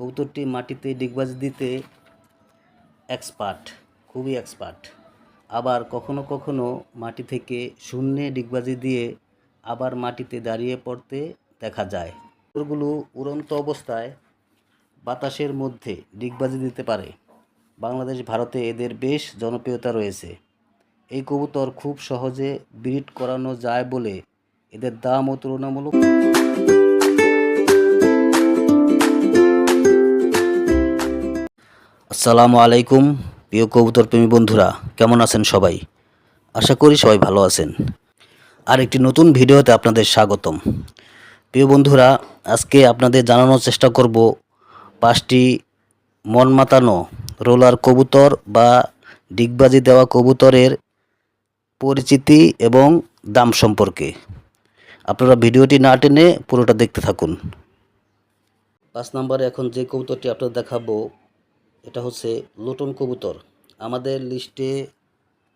কবুতরটি মাটিতে ডিগবাজি দিতে এক্সপার্ট, খুবই এক্সপার্ট। আবার কখনো কখনো মাটি থেকে শূন্যে ডিগবাজি দিয়ে আবার মাটিতে দাঁড়িয়ে পড়তে দেখা যায়। কবুতরগুলো উড়ন্ত অবস্থায় বাতাসের মধ্যে ডিগবাজি দিতে পারে। বাংলাদেশ, ভারতে এদের বেশ জনপ্রিয়তা রয়েছে। এই কবুতর খুব সহজে ব্রিড করানো যায় বলে এদের দামও তুলনামূলক আসসালামু আলাইকুম, প্রিয় কবুতর প্রেমী বন্ধুরা, কেমন আছেন সবাই? আশা করি সবাই ভালো আছেন। আর একটি নতুন ভিডিওতে আপনাদের স্বাগতম। প্রিয় বন্ধুরা, আজকে আপনাদের জানানোর চেষ্টা করব পাঁচটি মন মাতানো রোলার কবুতর বা ডিগবাজি দেওয়া কবুতরের পরিচিতি এবং দাম সম্পর্কে। আপনারা ভিডিওটি না টেনে পুরোটা দেখতে থাকুন। পাঁচ নম্বরে এখন যে কবুতরটি আপনাদের দেখাবো এটা হচ্ছে লোটন কবুতর। আমাদের লিস্টে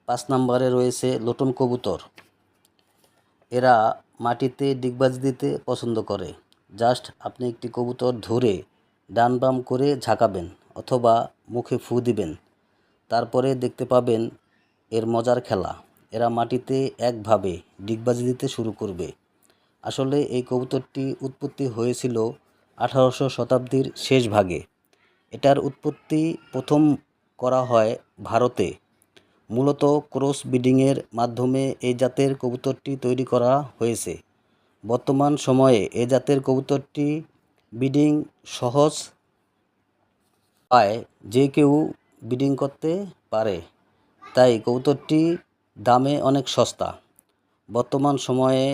পাঁচ নম্বরে রয়েছে লোটন কবুতর। এরা মাটিতে ডিগবাজি দিতে পছন্দ করে। জাস্ট আপনি একটি কবুতর ধরে ডান বাম করে ঝাঁকাবেন অথবা মুখে ফু দিবেন। তারপরে দেখতে পাবেন এর মজার খেলা। এরা মাটিতে একভাবে ডিগবাজি দিতে শুরু করবে। আসলে এই কবুতরটি উৎপত্তি হয়েছিল আঠারোশো শতাব্দীর শেষ ভাগে এটার উৎপত্তি প্রথম করা হয় ভারতে। মূলত ক্রস ব্রিডিংয়ের মাধ্যমে এই জাতের কবুতরটি তৈরি করা হয়েছে। বর্তমান সময়ে এ জাতের কবুতরটি ব্রিডিং সহজ পায় যে কেউ ব্রিডিং করতে পারে। তাই কবুতরটি দামে অনেক সস্তা। বর্তমান সময়ে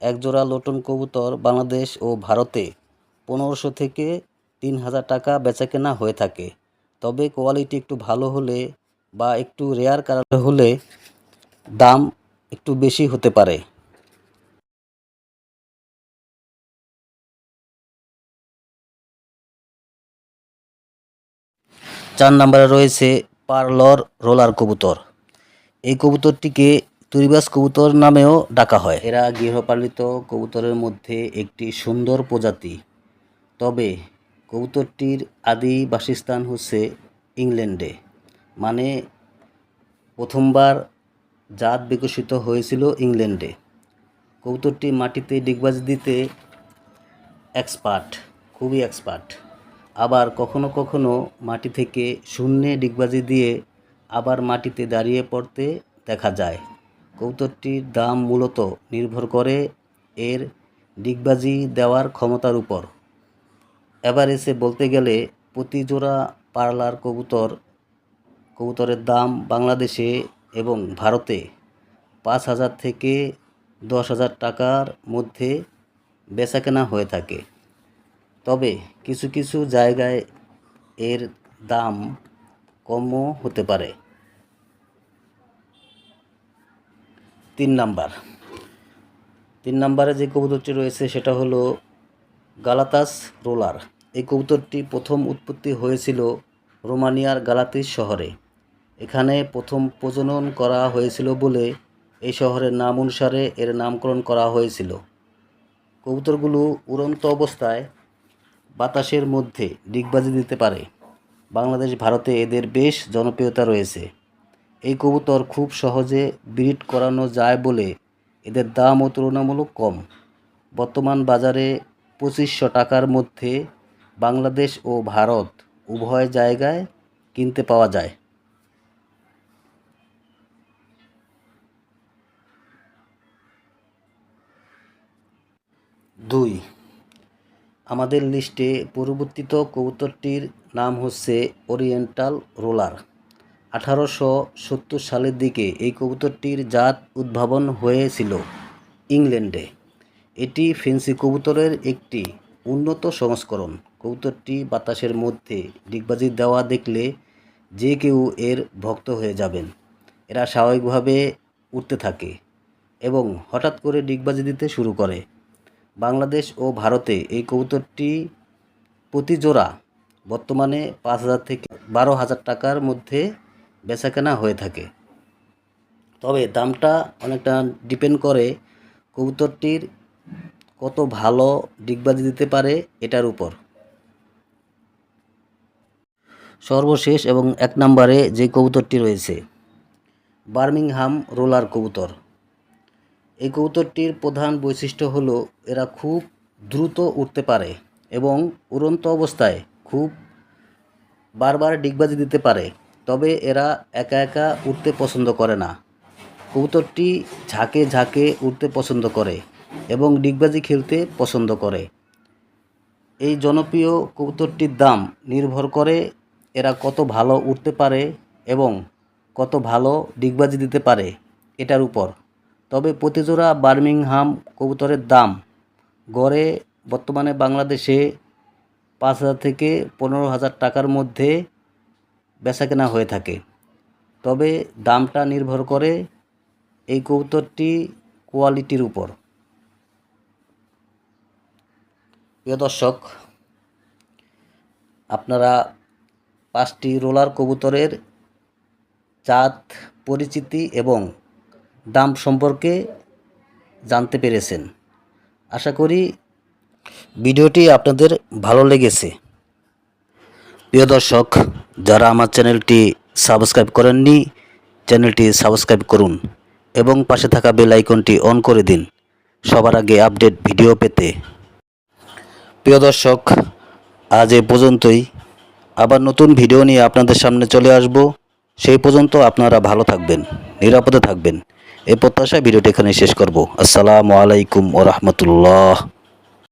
একজোড়া লোটন কবুতর বাংলাদেশ ও ভারতে পনেরোশো থেকে তিন হাজার টাকা বেচাকেনা হয়ে থাকে। তবে কোয়ালিটি একটু ভালো হলে বা একটু রেয়ার কালার হলে দাম একটু বেশি হতে পারে। চার নম্বরে রয়েছে পার্লর রোলার কবুতর। এই কবুতরটিকে তুরিবাস কবুতর নামেও ডাকা হয়। এরা গৃহপালিত কবুতরের মধ্যে একটি সুন্দর প্রজাতি। তবে কবুতরটির আদি বাসস্থান হচ্ছে ইংল্যান্ডে মানে প্রথমবার জাত বিকশিত হয়েছিল ইংল্যান্ডে। কবুতরটি মাটিতে ডিগবাজি দিতে এক্সপার্ট, খুবই এক্সপার্ট। আবার কখনো কখনো মাটি থেকে শূন্যে ডিগবাজি দিয়ে আবার মাটিতে দাঁড়িয়ে পড়তে দেখা যায়। কবুতরটির দাম মূলত নির্ভর করে এর ডিগবাজি দেওয়ার ক্ষমতার উপর। এভারেজে বলতে গেলে প্রতি জোড়া পার্লার কবুতর, কবুতরের দাম বাংলাদেশে এবং ভারতে পাঁচ হাজার থেকে দশ হাজার টাকার মধ্যে বেচাকেনা হয়ে থাকে। তবে কিছু কিছু জায়গায় এর দাম কমও হতে পারে। তিন নাম্বার। তিন নাম্বারে যে কবুতরটি রয়েছে সেটা হলো গালাতাস রোলার। এই কবুতরটি প্রথম উৎপত্তি হয়েছিল রোমানিয়ার গালাতিস শহরে। এখানে প্রথম প্রজনন করা হয়েছিল বলে এই শহরের নাম অনুসারে এর নামকরণ করা হয়েছিল। কবুতরগুলো উড়ন্ত অবস্থায় বাতাসের মধ্যে ডিগবাজি দিতে পারে। বাংলাদেশ, ভারতে এদের বেশ জনপ্রিয়তা রয়েছে। এই কবুতর খুব সহজে ব্রিড করানো যায় বলে এদের দামও তুলনামূলক কম। বর্তমান বাজারে পঁচিশশো টাকার মধ্যে বাংলাদেশ ও ভারত উভয় জায়গায় কিনতে পাওয়া যায়। দুই, আমাদের লিস্টে পরিবর্তিত কবুতরটির নাম হচ্ছে ওরিয়েন্টাল রোলার। আঠারোশো সত্তর সালের দিকে এই কবুতরটির জাত উদ্ভাবন হয়েছিল ইংল্যান্ডে। এটি ফেন্সি কবুতরের একটি উন্নত সংস্করণ। কবুতরটি বাতাসের মধ্যে ডিগবাজি দেওয়া দেখলে যে কেউ এর ভক্ত হয়ে যাবেন। এরা স্বাভাবিকভাবে উঠতে থাকে এবং হঠাৎ করে ডিগবাজি দিতে শুরু করে। বাংলাদেশ ও ভারতে এই কবুতরটি প্রতি জোড়া বর্তমানে পাঁচ হাজার থেকে বারো হাজার টাকার মধ্যে বেচাকেনা হয়ে থাকে। তবে দামটা অনেকটা ডিপেন্ড করে কবুতরটির কত ভালো ডিগবাজি দিতে পারে এটার উপর। সর্বশেষ এবং এক নম্বরে যে কবুতরটি রয়েছে, বার্মিংহাম রোলার কবুতর। এই কবুতরটির প্রধান বৈশিষ্ট্য হলো, এরা খুব দ্রুত উঠতে পারে এবং উড়ন্ত অবস্থায় খুব বারবার ডিগবাজি দিতে পারে, তবে এরা একা একা উঠতে পছন্দ করে না। কবুতরটি ঝাঁকে ঝাঁকে উঠতে পছন্দ করে। এবং ডিগবাজি খেলতে পছন্দ করে। এই জনপ্রিয় কবুতরটির দাম নির্ভর করে এরা কত ভালো উঠতে পারে এবং কত ভালো ডিগবাজি দিতে পারে এটার উপর। তবে প্রতিজোড়া বার্মিংহাম কবুতরের দাম গড়ে বর্তমানে বাংলাদেশে পাঁচ হাজার থেকে পনেরো হাজার টাকার মধ্যে বেচাকেনা হয়ে থাকে। তবে দামটা নির্ভর করে এই কবুতরটি কোয়ালিটির উপর। প্রিয় দর্শক, আপনারা পাঁচটি রোলার কবুতরের জাত, পরিচিতি এবং দাম সম্পর্কে জানতে পেরেছেন। আশা করি ভিডিওটি আপনাদের ভালো লেগেছে। প্রিয় দর্শক, যারা আমার চ্যানেলটি সাবস্ক্রাইব করেননি, চ্যানেলটি সাবস্ক্রাইব করুন এবং পাশে থাকা বেল আইকনটি অন করে দিন। সবার আগে আপডেট ভিডিও পেতে প্রিয় দর্শক, আজ এ পর্যন্তই। আবার নতুন ভিডিও নিয়ে আপনাদের সামনে চলে আসব। সেই পর্যন্ত আপনারা ভালো থাকবেন, নিরাপদে থাকবেন। এ প্রত্যাশায় ভিডিওটি এখানে শেষ করব। আসসালামু আলাইকুম ও রহমতুল্লাহ।